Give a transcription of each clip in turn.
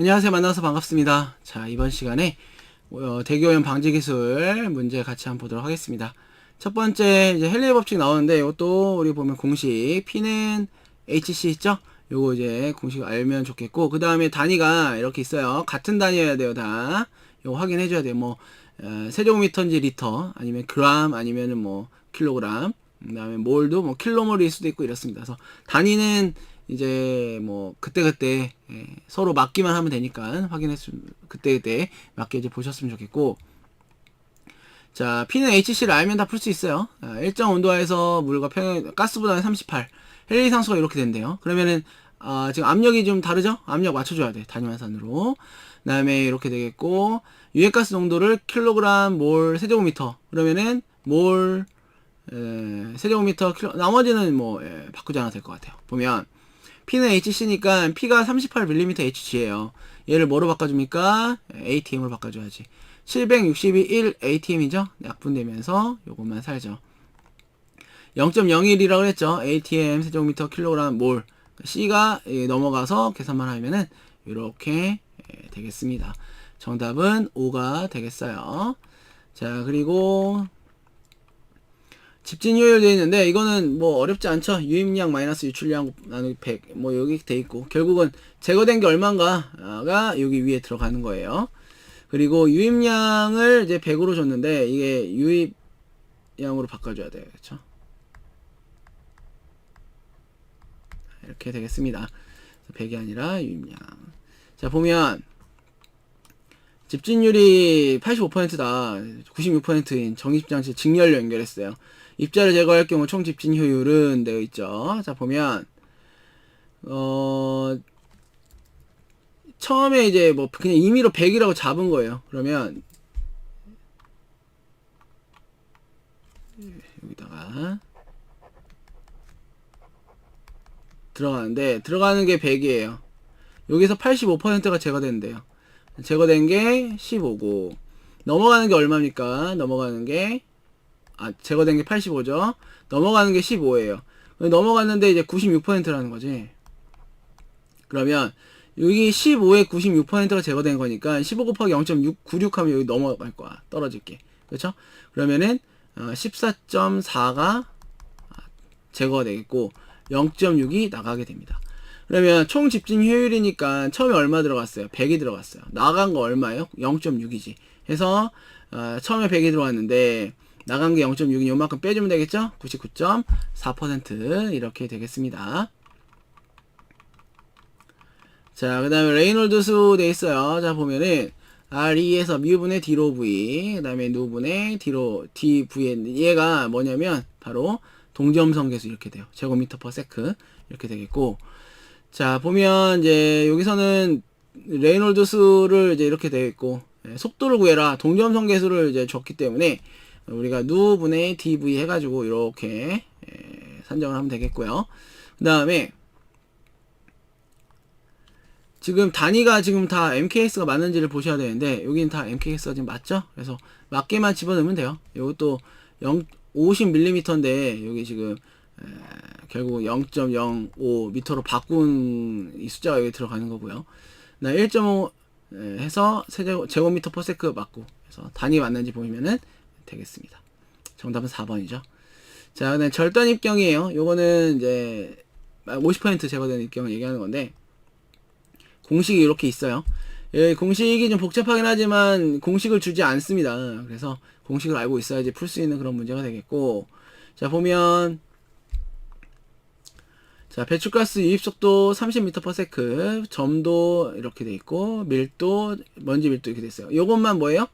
안녕하세요. 만나서 반갑습니다. 자, 이번 시간에 어, 대기오염 방지 기술 문제 같이 한번 보도록 하겠습니다. 첫 번째 이제 헨리의 법칙 나오는데 이것도 우리 보면 공식 P는 HC 있죠? 요거 이제 공식 알면 좋겠고 그 다음에 단위가 이렇게 있어요. 같은 단위여야 돼요, 다. 요거 확인해 줘야 돼요. 뭐 어, 세제곱미터인지 리터 아니면 그람 아니면은 뭐 킬로그램 그다음에 몰도 뭐 킬로몰일 수도 있고 이렇습니다. 그래서 단위는 이제 뭐 그때그때 예, 서로 맞기만 하면 되니까 확인했으면 그때그때 맞게 이제 보셨으면 좋겠고. 자 P는 HC를 알면 다 풀 수 있어요. 아, 일정 온도하에서 물과 평형 가스보다는 38 헬리 상수가 이렇게 된대요. 그러면은 아, 지금 압력이 좀 다르죠? 압력 맞춰줘야 돼 단위환산으로. 그 다음에 이렇게 되겠고 유해가스 농도를 킬로그램 몰 세제곱미터. 그러면은 몰 에, 세제곱미터 킬로 나머지는 뭐 예, 바꾸지 않아도 될 것 같아요. 보면 P는 HC니까 P가 38mm HG예요. 얘를 뭐로 바꿔줍니까? ATM으로 바꿔줘야지. 762 1 ATM이죠? 약분되면서 요것만 살죠. 0.01이라고 했죠. ATM 세제곱미터 킬로그램 몰. C가 예, 넘어가서 계산만 하면은 이렇게 예, 되겠습니다. 정답은 5가 되겠어요. 자, 그리고 집진 효율 되어 있는데 이거는 뭐 어렵지 않죠. 유입량 마이너스 유출량 나누기 100 뭐 여기 돼 있고 결국은 제거된 게 얼마인가가 여기 위에 들어가는 거예요. 그리고 유입량을 이제 100으로 줬는데 이게 유입량으로 바꿔줘야 돼요. 그렇죠 이렇게 되겠습니다. 100이 아니라 유입량. 자 보면 집진율이 85%다. 96%인 정입장치 직렬로 연결했어요 입자를 제거할 경우 총 집진 효율은 되어 있죠. 자, 보면, 어, 처음에 이제 뭐 그냥 임의로 100이라고 잡은 거예요. 그러면, 여기다가, 들어가는데, 들어가는 게 100이에요. 여기서 85%가 제거된대요. 제거된 게 15고, 넘어가는 게 얼마입니까? 넘어가는 게 아, 제거된 게 85죠. 넘어가는 게 15예요. 넘어갔는데 이제 96%라는 거지. 그러면 여기 15에 96%가 제거된 거니까 15 곱하기 0.696 하면 여기 넘어갈 거야. 떨어질게. 그렇죠? 그러면은 14.4가 어, 제거가 되겠고 0.6이 나가게 됩니다. 그러면 총 집진 효율이니까 처음에 얼마 들어갔어요? 100이 들어갔어요. 나간 거 얼마예요? 0.6이지. 해서 어, 처음에 100이 들어왔는데 나간 게 0.6이 요만큼 빼주면 되겠죠? 99.4% 이렇게 되겠습니다. 자, 그 다음에 레이놀드 수 돼 있어요. 자, 보면은 R2에서 뮤분의 D로 V, 그 다음에 누분의 D로 DVN 얘가 뭐냐면 바로 동점성계수 이렇게 돼요. 제곱미터 퍼 세크 이렇게 되겠고 자, 보면 이제 여기서는 레이놀드 수를 이제 이렇게 되어 있고 예, 속도를 구해라 동점성계수를 이제 줬기 때문에 우리가 누분의 dv 해가지고 이렇게 예, 산정을 하면 되겠고요. 그 다음에 지금 단위가 지금 다 MKS가 맞는지를 보셔야 되는데 여기는 다 MKS가 지금 맞죠? 그래서 맞게만 집어넣으면 돼요. 이것도 0 50mm인데 여기 지금 에, 결국 0.05m로 바꾼 이 숫자가 여기 들어가는 거고요. 나 1.5 해서 세제곱 제곱미터 퍼 세크 맞고 그래서 단위 맞는지 보면은 되겠습니다. 정답은 4번이죠. 자, 그다음 절단 입경이에요. 요거는 이제 50% 제거된 입경을 얘기하는 건데 공식이 이렇게 있어요. 예, 공식이 좀 복잡하긴 하지만 공식을 주지 않습니다. 그래서 공식을 알고 있어야지 풀 수 있는 그런 문제가 되겠고 자 보면 자 배출가스 유입 속도 30m/s 점도 이렇게 돼 있고 밀도 먼지 밀도 이렇게 돼 있어요. 요것만 뭐예요?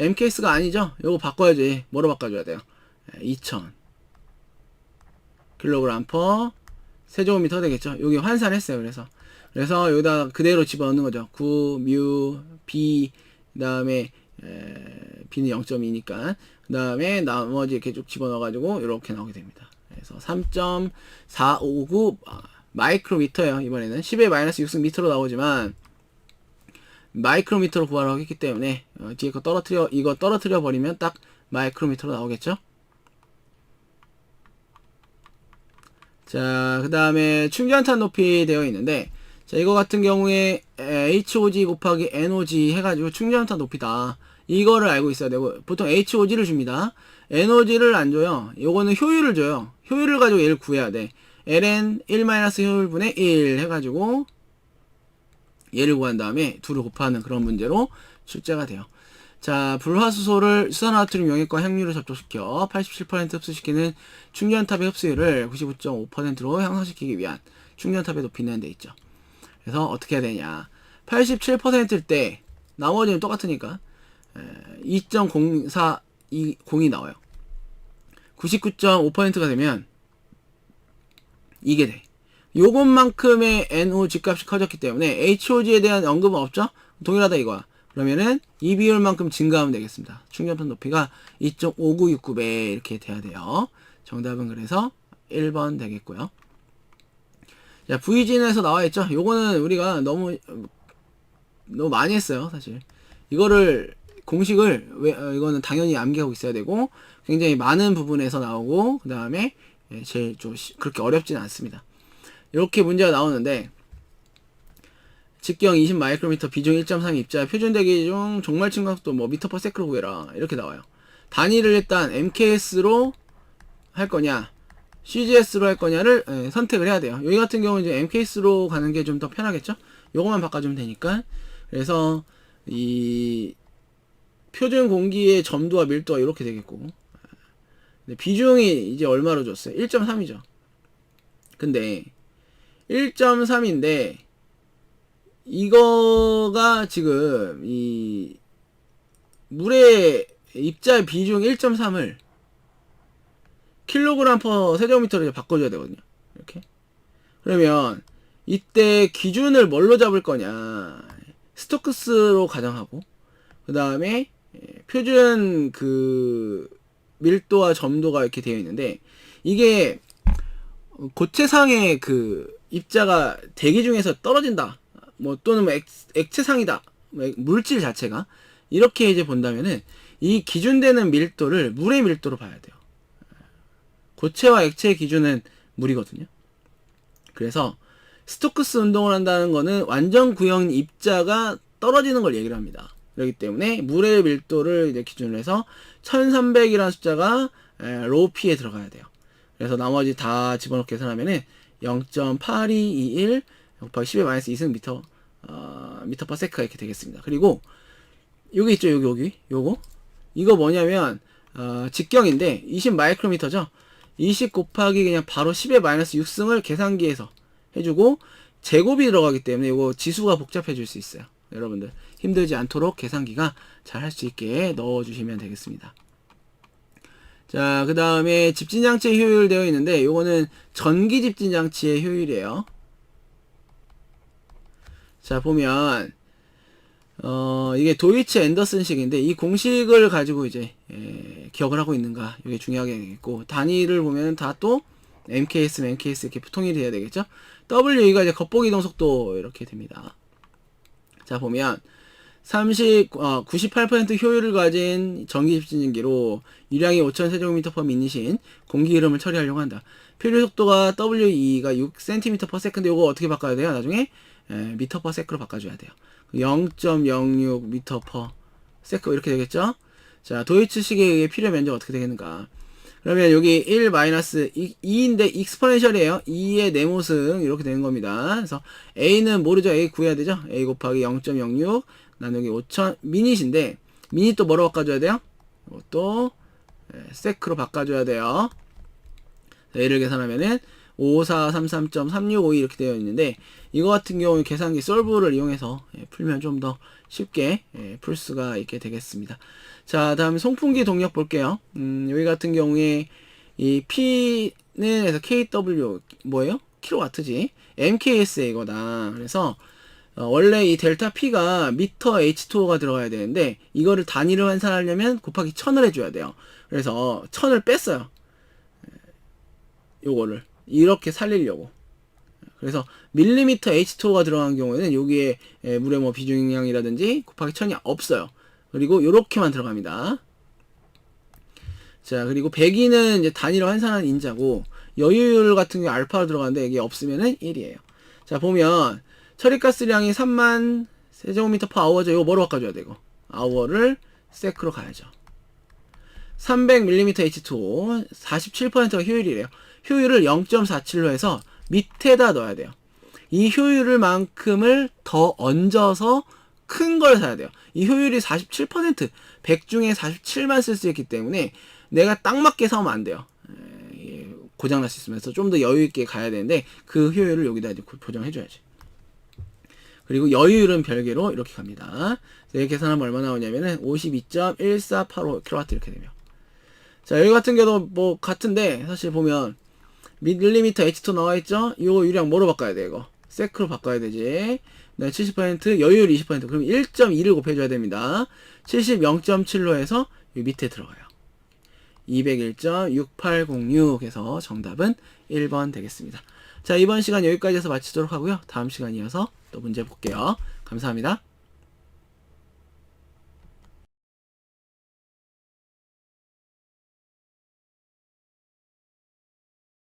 MKS가 아니죠? 요거 바꿔야지. 뭐로 바꿔줘야 돼요? 2000 킬로그램 퍼 세제곱미터 되겠죠? 여기 환산했어요. 그래서 그래서 여기다 그대로 집어넣는 거죠. 9, 뮤, B 그다음에 B는 0.2니까 그 다음에 나머지 이렇게 쭉 집어넣어가지고 이렇게 나오게 됩니다. 그래서 3.459 아, 마이크로미터예요. 이번에는 10의 마이너스 6승 미터로 나오지만 마이크로미터로 구하라고 했기 때문에 어, 뒤에 거 떨어뜨려 이거 떨어뜨려 버리면 딱 마이크로미터로 나오겠죠. 자, 그 다음에 충전탄 높이 되어 있는데 자, 이거 같은 경우에 에, HOG 곱하기 NOG 해가지고 충전타 높이다. 이거를 알고 있어야 되고, 보통 HOG를 줍니다. NOG를 안 줘요. 요거는 효율을 줘요. 효율을 가지고 얘를 구해야 돼. ln 1 효율분의 1 해가지고, 얘를 구한 다음에 둘을 곱하는 그런 문제로 출제가 돼요. 자, 불화수소를 수산화트륨 용액과 향유를 접촉시켜 87% 흡수시키는 충전탑의 흡수율을 99.5%로 향상시키기 위한 충전탑의 높이는 데 있죠. 그래서 어떻게 해야 되냐. 87%일 때 나머지는 똑같으니까 2.0420이 나와요. 99.5%가 되면 이게 돼. 요것만큼의 NO 집값이 커졌기 때문에 HOG에 대한 언급은 없죠? 동일하다 이거야. 그러면은 이 비율만큼 증가하면 되겠습니다. 충전판 높이가 2.5969배 이렇게 돼야 돼요. 정답은 그래서 1번 되겠고요. 자, VGN에서 나와 있죠? 요거는 우리가 너무 너무 많이 했어요, 사실. 이거를 공식을 왜 어, 이거는 당연히 암기하고 있어야 되고 굉장히 많은 부분에서 나오고 그 다음에 예, 제일 좀 시- 그렇게 어렵지는 않습니다. 이렇게 문제가 나오는데 직경 20 마이크로미터 비중 1.3 입자 표준 대기 중 종말 증가속도 뭐 미터 퍼 세크로 구해라 이렇게 나와요. 단위를 일단 MKS로 할 거냐 CGS로 할 거냐를 예, 선택을 해야 돼요. 여기 같은 경우는 이제 MKS로 가는 게 좀 더 편하겠죠? 요것만 바꿔주면 되니까 그래서 이 표준 공기의 점도와 밀도가 이렇게 되겠고 비중이 이제 얼마로 줬어요? 1.3이죠. 근데 1.3인데 이거가 지금 이 물의 입자 비중 1.3을 킬로그램 퍼 세제곱미터로 바꿔줘야 되거든요. 이렇게. 그러면 이때 기준을 뭘로 잡을 거냐. 스토크스로 가정하고 그 다음에 표준 그 밀도와 점도가 이렇게 되어 있는데 이게 고체상의 그 입자가 대기 중에서 떨어진다. 뭐 또는 뭐 액, 액체상이다. 뭐 액- 물질 자체가 이렇게 이제 본다면은 이 기준되는 밀도를 물의 밀도로 봐야 돼요. 고체와 액체의 기준은 물이거든요. 그래서 스토크스 운동을 한다는 거는 완전 구형 입자가 떨어지는 걸 얘기를 합니다. 그렇기 때문에 물의 밀도를 이제 기준으로 해서 1300이라는 숫자가 에, 로피에 들어가야 돼요. 그래서 나머지 다 집어넣고 계산하면은 0.8221 곱하기 10의 마이너스 2승 미터 어, 미터 퍼 세크가 이렇게 되겠습니다. 그리고 여기 있죠, 여기 여기 요거 이거 뭐냐면 어, 직경인데 20 마이크로미터죠. 20 곱하기 그냥 바로 10의 마이너스 6승을 계산기에서 해주고 제곱이 들어가기 때문에 이거 지수가 복잡해질 수 있어요. 여러분들 힘들지 않도록 계산기가 잘 할 수 있게 넣어주시면 되겠습니다. 자, 그 다음에 집진장치의 효율 되어 있는데, 요거는 전기 집진장치의 효율이에요. 자, 보면, 어, 이게 도이치 앤더슨식인데, 이 공식을 가지고 이제, 에, 기억을 하고 있는가, 이게 중요하게 되겠고, 단위를 보면 다 또, MKS, MKS 이렇게 통일이 돼야 되겠죠? WE가 이제 겉보기 이동 속도 이렇게 됩니다. 자, 보면, 30, 어, 98% 효율을 가진 전기 집진기로 유량이 5,000 세제곱미터 퍼 미닛인 공기 흐름을 처리하려고 한다. 필요 속도가 WE가 6cm per s 요거 어떻게 바꿔야 돼요? 나중에 에, 미터 퍼 세크로 바꿔줘야 돼요. 0.06 미터 퍼 세크 이렇게 되겠죠? 자, 도이츠식에 의해 필요 면적 어떻게 되겠는가? 그러면 여기 1 마이너스 2인데 익스포넨셜이에요. 2의 네모승 이렇게 되는 겁니다. 그래서 a는 모르죠. a 구해야 되죠. a 곱하기 0.06 나누기 5천 미닛인데 미닛 또 뭐로 바꿔줘야 돼요? 또 세크로 바꿔줘야 돼요. 자, 얘를 계산하면은 5433.365 이렇게 되어 있는데 이거 같은 경우는 계산기 솔브를 이용해서 예, 풀면 좀 더 쉽게 예, 풀 수가 있게 되겠습니다. 자, 다음에 송풍기 동력 볼게요. 음, 여기 같은 경우에 이 P는 그래서 KW 뭐예요? 킬로와트지. MKS의 이거다. 그래서 어, 원래 이 델타 P가 미터 H2O가 들어가야 되는데 이거를 단위로 환산하려면 곱하기 1000을 해줘야 돼요. 그래서 1000을 뺐어요. 요거를 이렇게 살리려고. 그래서 밀리미터 H2O가 들어간 경우에는 여기에 에, 물의 뭐 비중량이라든지 곱하기 1000이 없어요. 그리고 요렇게만 들어갑니다. 자, 그리고 배기는 이제 단위로 환산한 인자고 여유율 같은 경우 알파로 들어가는데 이게 없으면은 1이에요. 자, 보면 처리가스량이 3만 세제곱미터 퍼 아워죠. 이거 뭐로 바꿔줘야 되고 아워를 세크로 가야죠. 300mm H2O 47%가 효율이래요. 효율을 0.47로 해서 밑에다 넣어야 돼요. 이 효율을 만큼을 더 얹어서 큰 걸 사야 돼요. 이 효율이 47% 100 중에 47만 쓸 수 있기 때문에 내가 딱 맞게 사오면 안 돼요. 에, 이게 고장날 수 있으면서 좀 더 여유 있게 가야 되는데 그 효율을 여기다 이제 보정해 줘야지. 그리고 여유율은 별개로 이렇게 갑니다. 이 계산하면 얼마 나오냐면은 52.1485kW 이렇게 되면. 자, 여기 같은 경우도 뭐 같은데 사실 보면 밀리미터 H2 나와 있죠? 이거 유량 뭐로 바꿔야 돼, 이거? 세크로 바꿔야 되지. 네, 70% 여유율 20% 그럼 1.2를 곱해줘야 됩니다. 70 0.7로 해서 이 밑에 들어가요. 201.6806 해서 정답은 1번 되겠습니다. 자, 이번 시간 여기까지 해서 마치도록 하고요. 다음 시간 이어서 또 문제 볼게요. 감사합니다.